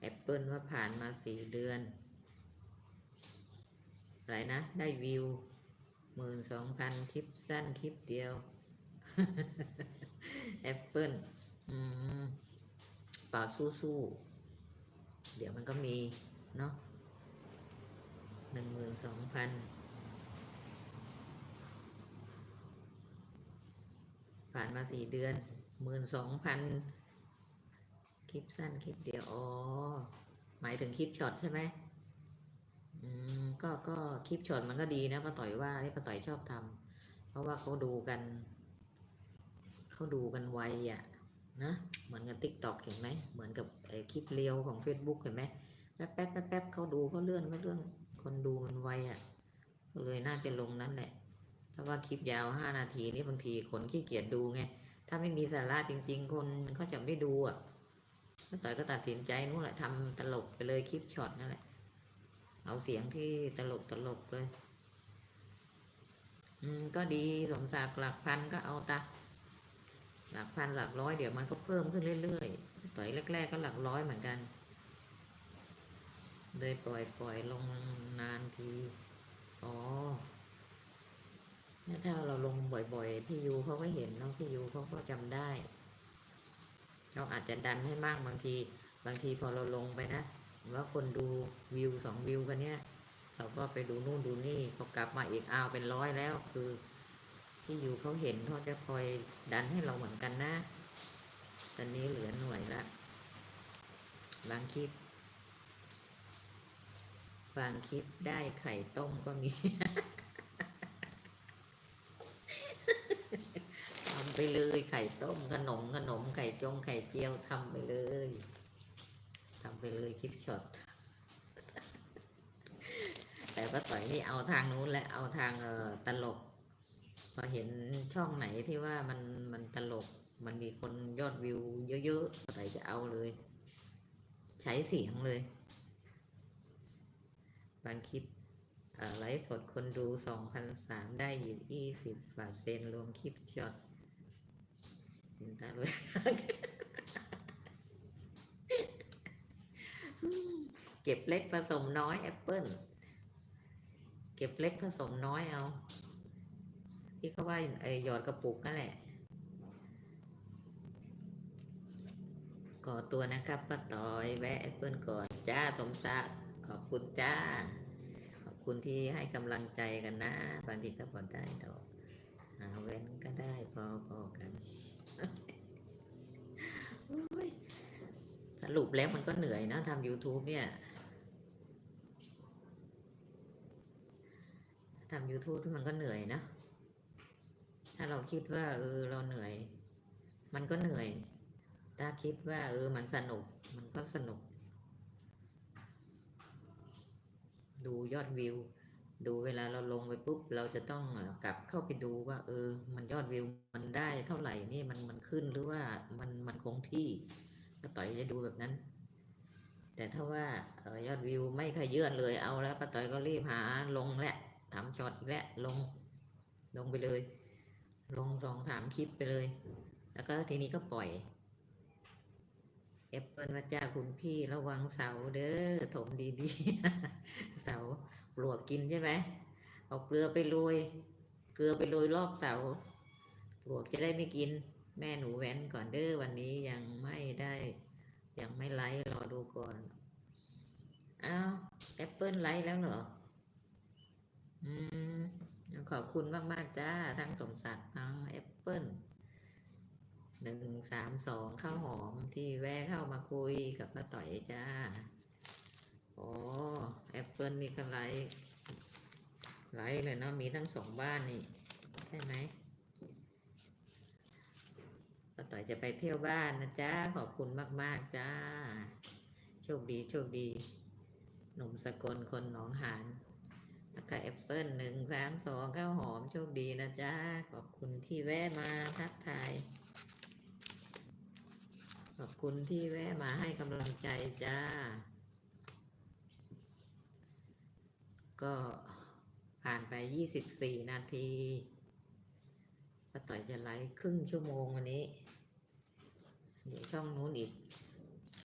แอปเปิลว่าผ่านมาสี่เดือน อะไรนะ ได้วิวหมื่นสองพันคลิปสั้นคลิปเดียว แอปเปิลอืมเปล่าสู้ๆ เดี๋ยวมันก็มี เนาะหนึ่งหมื่นสองพันผ่านมาสี่เดือนหมื่นสองพัน ลิปสั้นคลิปเดียวอ๋อหมายถึงคลิปช็อตใช่ไหมอืมก็ก็คลิปช็อตมันก็ดีนะป้าต่อยว่าที่ป้าต่อยชอบทำเพราะว่าเขาดูกันเขาดูกันไวอะนะเหมือนกับติ๊กต็อกเห็นไหมเหมือนกับไอคลิปเรียวของ Facebook เห็นไหมแป๊บแป๊บแป๊บแป๊บเขาดูเขาเลื่อนเขาเลื่อนคนดูมันไวอะก็เลยน่าจะลงนั้นแหละถ้าว่าคลิปยาวห้านาทีนี่บางทีคนขี้เกียจดูไงถ้าไม่มีสาระจริง ๆ คนเขาจะไม่ดูอะ ป้าต่อยก็ตัดสินใจนู่นแหละทำตลกไปเลยคลิปช็อตนั่นแหละ เอาเสียงที่ตลกตลกเลย อืมก็ดีสมศักดิ์หลักพันก็เอาตาหลักพันหลักร้อยเดี๋ยวมันก็เพิ่มขึ้นเรื่อยๆต่อยแรก ๆ ก็หลักร้อยเหมือนกันเลยปล่อยปล่อยลงนานที อ๋อเนี่ยถ้าเราลงบ่อยๆ พี่ยูเขาก็เห็นเนาะพี่ยูเขาก็จำได้ เราอาจจะดันให้มากบางที บางทีพอเราลงไปนะว่าคนดูวิวสองวิวกันเนี้ยเราก็ไปดูนู่นดูนี่พอกลับมาอีกอ้าวเป็นร้อยแล้ว คือที่อยู่เขาเห็นเขาจะคอยดันให้เราเหมือนกันนะ ตอนนี้เหลือหน่วยละบางคลิป บางคลิปได้ไข่ต้มก็มี ทำ ไปเลย ไข่ต้มขนมขนมไข่จงไข่เจียวทำไปเลยทำไปเลยคลิปช็อตแต่ป้าต่อยนี่เอาทางนู้นและเอาทางเออตลก พอเห็นช่องไหนที่ว่ามันมันตลก มันมีคนยอดวิวเยอะๆป้าต่อยจะเอาเลย ใช้เสียงเลย บางคลิปอ่อไลฟ์สดคนดูสองพันสามได้ยี่สิบเปอร์เซ็นต์รวมคลิปช็อต คุณตาเลยเก็บเล็กผสมน้อยแอปเปิลเก็บเล็กผสมน้อยเอา ที่เขาว่าไอหยอดกระปุกนั่นแหละ ก่อตัวนะครับป้าตอยแวะแอปเปิลก่อนจ้าสมศักดิ์ขอบคุณจ้า ขอบคุณที่ให้กำลังใจกันนะบางทีก็พอได้ดอกหาเว้นก็ได้พอพอกัน โอ้ยส รุปแล้วมันก็เหนื่อยนะทำ YouTube เนี่ยทำ YouTube มันก็เหนื่อยนะ ถ้าเราคิดว่า เออ เราเหนื่อย มันก็เหนื่อย ถ้าคิดว่า เออ มันสนุก มันก็สนุก ดูยอดวิว ดูเวลาเราลงไปปุ๊บ เราจะต้องกลับเข้าไปดูว่า เออ มันยอดวิว มันได้เท่าไหร่นี่มันมันขึ้นหรือว่ามันมันคงที่ ป้าต่อยจะดูแบบนั้น แต่ถ้าว่าออยอดวิวไม่ขยื่นเลยเอาแล้วป้าต่อยก็รีบหาลงแหละทำช็อตอีกแหล้วลงลงไปเลย ลงสองสามคลิปไปเลย แล้วก็ทีนี้ก็ปล่อยแอปเปิลว่าจ้าคุณพี่ระวังเสาเด้อถมดีๆ เสาปลวกกินใช่ไหมเอาเกลือไปโรยเกลือไปโรยรอบเสาปลวกจะได้ไม่กิน แม่หนูแว้นก่อนเด้อวันนี้ยังไม่ได้ ยังไม่ไลฟ์รอดูก่อนอ้าวแอปเปิลไลฟ์แล้วเหรอ อืมขอบคุณมากมาก ๆ จ้า ทั้งสมศักดิ์ทั้งแอปเปิลหนึ่งสามสองข้าวหอมที่แวะเข้ามาคุยกับป้าต่อยจ้า โอ้แอปเปิลนี่ก็ไลฟ์ไลฟ์เลยเนาะมีทั้งสองบ้านนี่ ใช่ไหม ต่อยจะไปเที่ยวบ้านนะจ้าขอบคุณมาก ๆ จ้า โชคดีโชคดี หนุ่มสกลคนหนองหานแล้วก็แอปเปิลหนึ่งสามสองข้าวหอมโชคดีนะจ๊ะ ขอบคุณที่แวะมาทักทาย ขอบคุณที่แวะมาให้กำลังใจจ้า ก็ผ่านไป24นาทีป้าต่อยจะไลฟ์ครึ่งชั่วโมงวันนี้ trong nỗ nịt